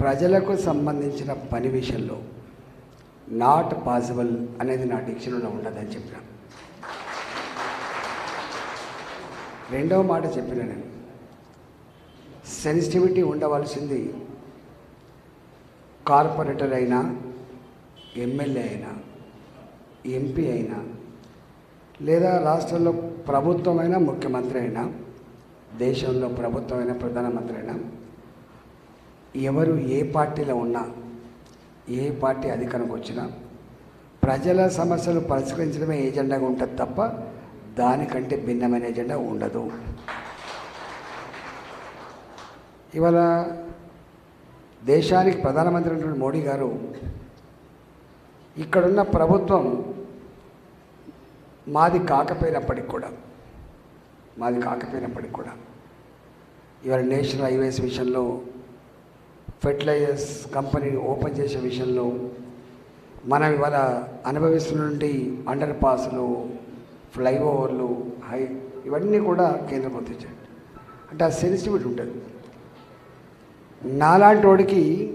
ప్రజలకు సంబంధించిన పని విషయంలో నాట్ పాసిబుల్ అనేది నా డిక్షన్లో ఉండదని చెప్పిన. రెండవ మాట చెప్పిన నేను. సెన్సిటివిటీ ఉండవలసింది కార్పొరేటర్ అయినా ఎమ్మెల్యే అయినా ఎంపీ అయినా లేదా రాష్ట్రంలో ప్రభుత్వమైన ముఖ్యమంత్రి అయినా దేశంలో ప్రభుత్వమైన ప్రధానమంత్రి అయినా ఎవరు ఏ పార్టీలో ఉన్నా ఏ పార్టీ అధికారంకి వచ్చినా ప్రజల సమస్యలు పరిష్కరించడమే ఏజెండాగా ఉంటుంది తప్ప దానికంటే భిన్నమైన ఎజెండా ఉండదు. ఇవాళ దేశానికి ప్రధానమంత్రి అయినటువంటి మోడీ గారు ఇక్కడున్న ప్రభుత్వం మాది కాకపోయినప్పటికి కూడా మాది కాకపోయినప్పటికి కూడా ఇవాళ నేషనల్ హైవేస్ విషయంలో ఫెర్టిలైజర్స్ కంపెనీ ఓపెన్ చేసే విషయంలో మనం ఇవాళ అనుభవిస్తున్నటువంటి అండర్ పాస్లు ఫ్లైఓవర్లు హై ఇవన్నీ కూడా కేంద్ర ప్రభుత్వం అంటే ఆ సెన్సిటివిటీ ఉంటుంది. నాలాంటి వాడికి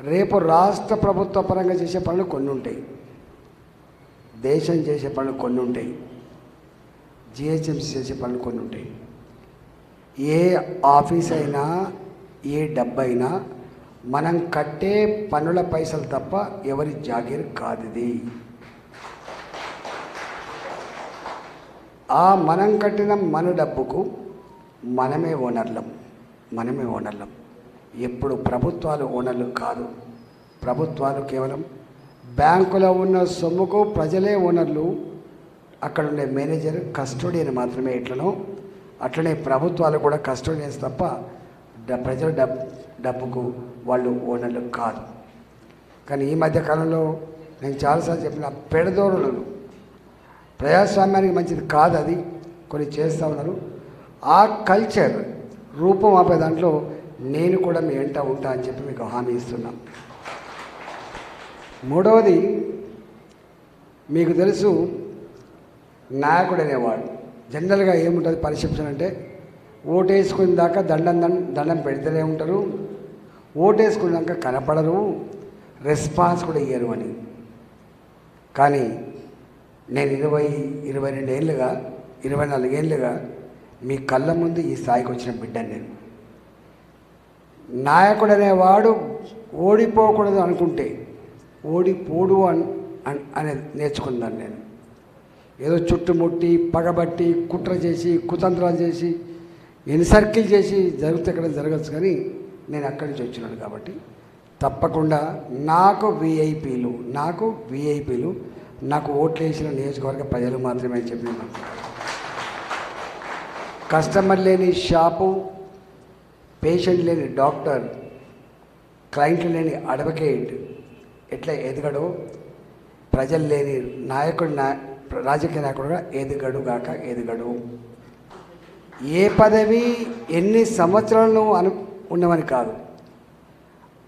రేపు రాష్ట్ర ప్రభుత్వ పరంగా చేసే పనులు కొన్ని ఉంటాయి. దేశం చేసే పనులు కొన్ని ఉంటాయి. జిహెచ్ఎంసీ చేసే పనులు కొన్ని ఉంటాయి. ఏ ఆఫీస్ అయినా ఏ డబ్బైనా మనం కట్టే పన్నుల పైసలు తప్ప ఎవరి జాగీర్ కాదు ఇది ఆ మనం కట్టిన మన డబ్బుకు మనమే ఓనర్లం మనమే ఓనర్లం. ఎప్పుడు ప్రభుత్వాలు ఓనర్లు కాదు ప్రభుత్వాలు కేవలం బ్యాంకులో ఉన్న సొమ్ముకు ప్రజలే ఓనర్లు. అక్కడ ఉండే మేనేజర్ కస్టోడియన్ మాత్రమే ఎట్లనో అట్లనే ప్రభుత్వాలు కూడా కస్టోడియన్స్ తప్ప ప్రజల డబ్ డబ్బుకు వాళ్ళు ఓనర్లు కాదు. కానీ ఈ మధ్య కాలంలో నేను చాలాసార్లు చెప్పిన పెడదోరులను ప్రజాస్వామ్యానికి మంచిది కాదు అది కొన్ని చేస్తూ ఉన్నారు. ఆ కల్చర్ రూపం ఆపే దాంట్లో నేను కూడా మీ వెంట ఉంటా అని చెప్పి మీకు హామీ ఇస్తున్నాను మూడవది మీకు తెలుసు నాయకుడు అనేవాడు. జనరల్గా ఏముంటుంది పరిశెప్షన్ అంటే ఓటేసుకున్న దాకా దండం దండం దండం పెడితేనే ఉంటారు. ఓటేసుకున్నాక కనపడరు. రెస్పాన్స్ కూడా ఇయ్యరు అని. కానీ నేను ఇరవై ఇరవై రెండు ఏళ్ళుగా ఇరవై నాలుగేళ్ళుగా మీ కళ్ళ ముందు ఈ స్థాయికి వచ్చిన బిడ్డను నేను. నాయకుడు అనేవాడు ఓడిపోకూడదు అనుకుంటే ఓడిపోడు అని అనేది నేర్చుకున్నాను నేను. ఏదో చుట్టుముట్టి పగబట్టి కుట్ర చేసి కుతంత్రాలు చేసి ఎన్ని సర్కిల్ చేసి జరిగితే ఎక్కడ జరగచ్చు కానీ నేను అక్కడి నుంచి వచ్చినాను కాబట్టి తప్పకుండా నాకు విఐపీలు నాకు విఐపీలు నాకు ఓట్లు వేసిన నియోజకవర్గ ప్రజలు మాత్రమే చెప్పి కస్టమర్ లేని షాపు పేషెంట్ లేని డాక్టర్ క్లయింట్ లేని అడ్వకేట్ ఎట్లా ఎదగడో ప్రజలు లేని నాయకుడు నా రాజకీయ నాయకుడుగా ఎదగడు గాక ఎదగడు. ఏ పదవి ఎన్ని సంవత్సరాలను అను ఉన్నవని కాదు.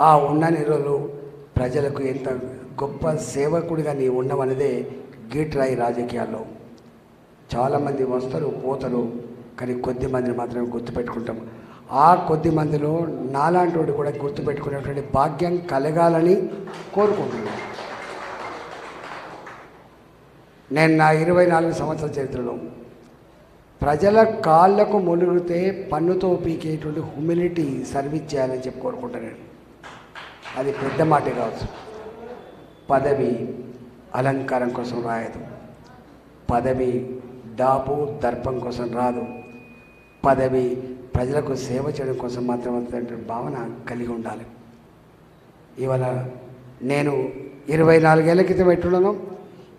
ఆ ఉన్నని రోజులు ప్రజలకు ఎంత గొప్ప సేవకుడిగా నీ ఉన్నవనేదే గీట్రాయి రాజకీయాల్లో. చాలామంది వస్తారు పోతారు కానీ కొద్ది మందిని మాత్రమే గుర్తుపెట్టుకుంటాం. ఆ కొద్ది మందిలో నాలాంటి వాడు కూడా గుర్తుపెట్టుకునేటువంటి భాగ్యం కలగాలని కోరుకుంటున్నాను. నేను నా ఇరవై నాలుగు సంవత్సరాల చరిత్రలో ప్రజల కాళ్ళకు మొలుగుతే పన్నుతో పీకేటువంటి హ్యూమిలిటీ సర్వీస్ చేయాలని చెప్పి కోరుకుంటాను అది పెద్ద మాటే కావచ్చు. పదవి అలంకారం కోసం రాయదు. పదవి డాపు దర్పం కోసం రాదు. పదవి ప్రజలకు సేవ చేయడం కోసం మాత్రం వస్తుందంటే భావన కలిగి ఉండాలి. ఇవాళ నేను ఇరవై నాలుగేళ్ళ క్రితం ఎట్టున్నాను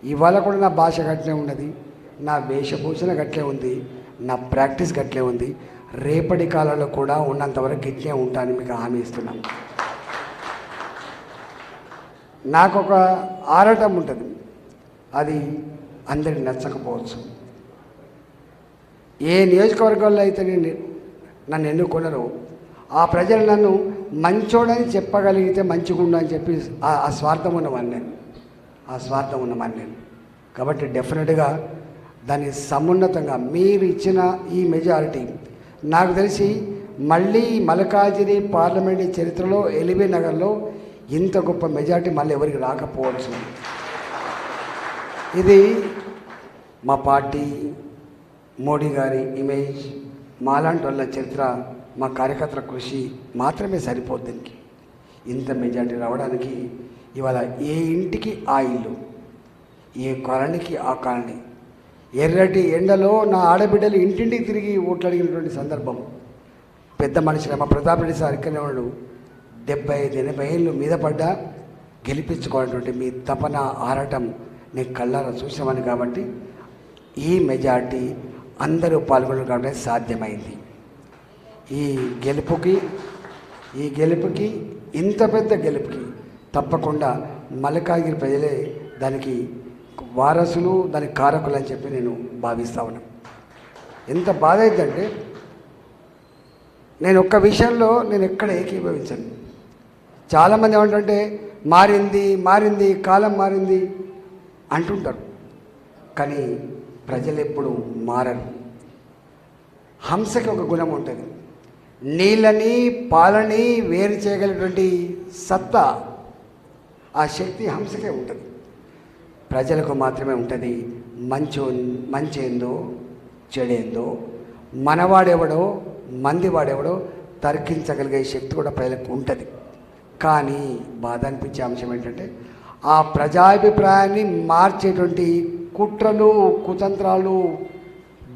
ఇవాళ కూడా నా భాష గట్లే ఉన్నది. నా వేషభూషణ గట్లే ఉంది నా ప్రాక్టీస్ గట్లే ఉంది రేపటి కాలంలో కూడా ఉన్నంతవరకు గిట్లే ఉంటానని మీకు హామీ ఇస్తున్నాను నాకు ఒక ఆరాటం ఉంటుంది అది అందరికి నచ్చకపోవచ్చు. ఏ నియోజకవర్గంలో అయితే నేను నన్ను ఎన్నుకున్నారో ఆ ప్రజలు నన్ను మంచోడని చెప్పగలిగితే మంచిగుండు అని చెప్పి ఆ- ఆ స్వార్థం ఉన్నవాడిని నేను. ఆ స్వార్థం ఉన్నవాడిని నేను. కాబట్టి డెఫినెట్గా దాన్ని సమున్నతంగా మీరు ఇచ్చిన ఈ మెజారిటీ నాకు తెలిసి మళ్ళీ మలకాజిరి పార్లమెంటు చరిత్రలో ఎలిబీ నగర్లో ఇంత గొప్ప మెజారిటీ మళ్ళీ ఎవరికి రాకపోవచ్చు? ఇది మా పార్టీ మోడీ గారి ఇమేజ్ మాలాంటి వాళ్ళ చరిత్ర మా కార్యకర్తల కృషి మాత్రమే సరిపోద్ది దీనికి. ఇంత మెజారిటీ రావడానికి ఇవాళ ఏ ఇంటికి ఆ ఇల్లు ఏ కాలనీకి ఆ కాలనీ ఎర్రటి ఎండలో నా ఆడబిడ్డలు ఇంటింటికి తిరిగి ఓట్లు అడిగినటువంటి సందర్భం. పెద్ద మనిషి మా ప్రతాప్ రెడ్డి సార్ ఇక్కడనే ఉన్నాడు. డెబ్బై ఐదు ఎనభై ఏళ్ళు మీద పడ్డా గెలిపించుకోవాలన్నటువంటి మీ తపన ఆరాటం నేను కళ్ళారా చూసామని కాబట్టి ఈ మెజార్టీ అందరూ పాల్గొనడం కాబట్టి సాధ్యమైంది. ఈ గెలుపుకి ఈ గెలుపుకి ఇంత పెద్ద గెలుపుకి తప్పకుండా మల్కాగిరి ప్రజలే దానికి వారసులు దానికి కారకులు అని చెప్పి నేను భావిస్తా ఉన్నాను ఎంత బాధ అయిందంటే నేను ఒక్క విషయంలో నేను ఎక్కడ ఏకీభవించను. చాలామంది ఏమంటుంటే మారింది మారింది కాలం మారింది అంటుంటారు. కానీ ప్రజలు ఎప్పుడు మారరు. హంసకి ఒక గుణం ఉంటుంది. నీళ్ళని పాలని వేరు చేయగలిగినటువంటి సత్తా ఆ శక్తి హంసకే ఉంటుంది. ప్రజలకు మాత్రమే ఉంటుంది. మంచి మంచి ఏందో చెడేందో మనవాడెవడో మందివాడెవడో తర్కించగలిగే శక్తి కూడా ప్రజలకు ఉంటుంది. కానీ బాధ అనిపించే అంశం ఏంటంటే ఆ ప్రజాభిప్రాయాన్ని మార్చేటువంటి కుట్రలు కుతంత్రాలు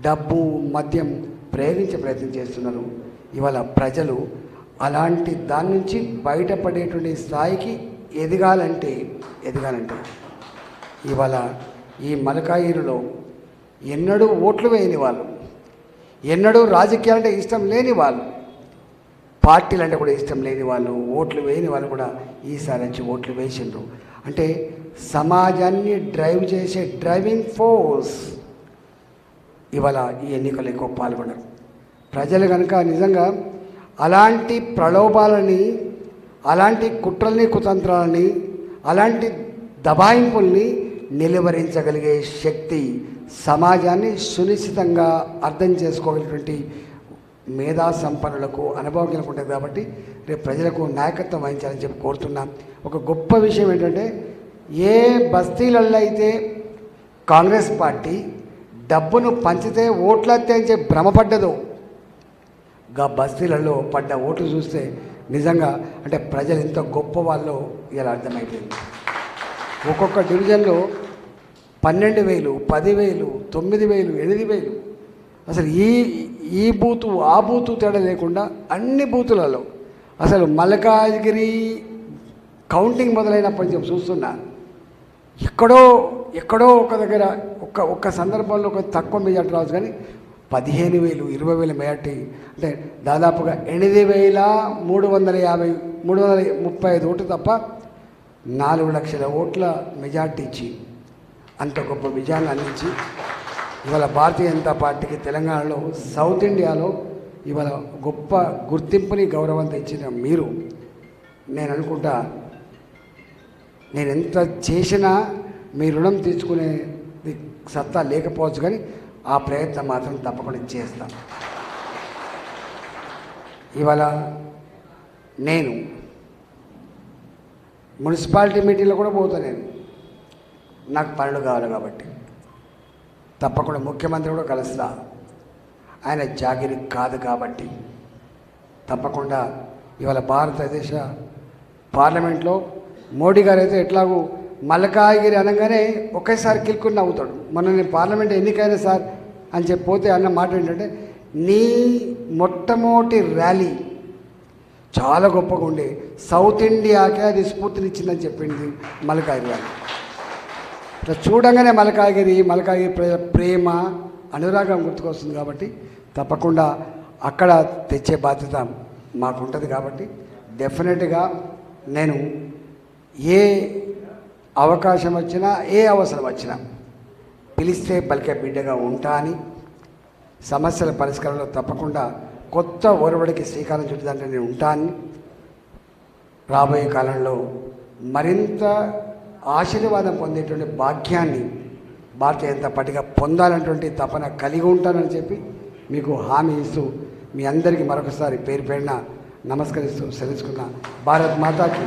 డబ్బు మద్యం ప్రేరించే ప్రయత్నం చేస్తున్నారు. ఇవాళ ప్రజలు అలాంటి దాని నుంచి బయటపడేటువంటి స్థాయికి ఎదగాలంటే ఎదగాలంటే ఇవాళ ఈ మలకాయిరులో ఎన్నడూ ఓట్లు వేయని వాళ్ళు ఎన్నడూ రాజకీయాలంటే ఇష్టం లేని వాళ్ళు పార్టీలు అంటే కూడా ఇష్టం లేని వాళ్ళు ఓట్లు వేయని వాళ్ళు కూడా ఈసారి వచ్చి ఓట్లు వేసిండ్రు. అంటే సమాజాన్ని డ్రైవ్ చేసే డ్రైవింగ్ ఫోర్స్ ఇవాళ ఈ ఎన్నికలు ఎక్కువ పాల్గొన్నారు. ప్రజలు కనుక నిజంగా అలాంటి ప్రలోభాలని అలాంటి కుట్రల్ని కుతంత్రాలని అలాంటి దబాయింపుల్ని నిలువరించగలిగే శక్తి సమాజాన్ని సునిశ్చితంగా అర్థం చేసుకోగలిగినటువంటి మేధా సంపన్నులకు అనుభవజ్ఞులకు ఉంటుంది కాబట్టి రేపు ప్రజలకు నాయకత్వం వహించాలని చెప్పి కోరుతున్నాం. ఒక గొప్ప విషయం ఏంటంటే ఏ బస్తీలలో అయితే కాంగ్రెస్ పార్టీ డబ్బును పంచితే ఓట్లత్తే అని చెప్పి భ్రమపడ్డదో గా బస్తీలలో పడ్డ ఓట్లు చూస్తే నిజంగా అంటే ప్రజలు ఎంత గొప్ప వాళ్ళు ఇలా అర్థమైపోయింది. ఒక్కొక్క డివిజన్లో పన్నెండు వేలు పదివేలు తొమ్మిది వేలు ఎనిమిది వేలు. అసలు ఈ ఈ బూతు ఆ బూతు తేడా లేకుండా అన్ని బూతులలో అసలు మల్కాజ్గిరి కౌంటింగ్ మొదలైనప్పటి నుంచి చూస్తున్నా. ఎక్కడో ఎక్కడో ఒక దగ్గర ఒక్క ఒక్క సందర్భంలో ఒక తక్కువ మెజార్టీ రావచ్చు కానీ పదిహేను వేలు ఇరవై వేల మెజార్టీ అంటే దాదాపుగా ఎనిమిది వేల మూడు వందల యాభై మూడు వందల ముప్పై ఐదు ఓట్లు తప్ప నాలుగు లక్షల ఓట్ల మెజార్టీ ఇచ్చి అంత గొప్ప విజయాన్ని అందించి ఇవాళ భారతీయ జనతా పార్టీకి తెలంగాణలో సౌత్ ఇండియాలో ఇవాళ గొప్ప గుర్తింపుని గౌరవం తెచ్చిన మీరు. నేను అనుకుంటా నేను ఎంత చేసినా మీ రుణం తీర్చుకునేది సత్తా లేకపోవచ్చు కానీ ఆ ప్రయత్నం మాత్రం తప్పకుండా చేస్తాను ఇవాళ నేను మున్సిపాలిటీ మీటింగ్లో కూడా పోతా నేను. నాకు పనులు కావాలి కాబట్టి. తప్పకుండా ముఖ్యమంత్రి కూడా కలుస్తా. ఆయన జాగిరి కాదు కాబట్టి. తప్పకుండా ఇవాళ భారతదేశ పార్లమెంట్లో మోడీ గారు అయితే ఎట్లాగూ మల్లకాయగిరి అనగానే ఒకేసారి కిల్కుని నవ్వుతాడు. మొన్న నేను పార్లమెంట్ ఎన్నికైనా సార్ అని చెప్పి పోతే అన్న మాట ఏంటంటే నీ మొట్టమొదటి ర్యాలీ చాలా గొప్పగా ఉండే. సౌత్ ఇండియాకే అది స్ఫూర్తినిచ్చిందని చెప్పింది మల్కాగిరి గారు. ఇట్లా చూడంగానే మల్కాగిరి మల్కాగిరి ప్రేమ అనురాగం గుర్తుకొస్తుంది కాబట్టి తప్పకుండా అక్కడ తెచ్చే బాధ్యత మాకుంటుంది కాబట్టి డెఫినెట్గా నేను ఏ అవకాశం వచ్చినా ఏ అవసరం వచ్చినా పిలిస్తే పలికే బిడ్డగా ఉంటా అని సమస్యల పరిష్కారంలో తప్పకుండా కొత్త ఒరవడికి శ్రీకారం చుట్టుదాంట్లో నేను ఉంటాను. రాబోయే కాలంలో మరింత ఆశీర్వాదం పొందేటువంటి భాగ్యాన్ని భారతీయ జనతా పార్టీగా పొందాలన్నటువంటి తపన కలిగి ఉంటానని చెప్పి మీకు హామీ ఇస్తూ మీ అందరికీ మరొకసారి పేరు పేరున నమస్కరిస్తూ సెలవుకున్న భారత్ మాతాకి.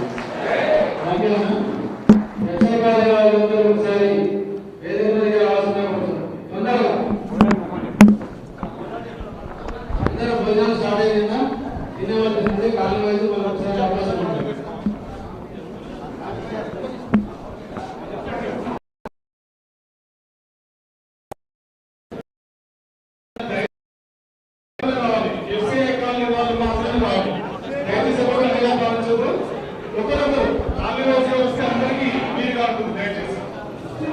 ఒకరొకరు ఖాళీ రోజు వస్తే అందరికీ మీరు కాకుండా దయచేసి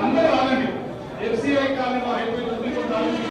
అందరూ ఆగండి. ఎఫ్సిఐ కాలేమా హైపోయింది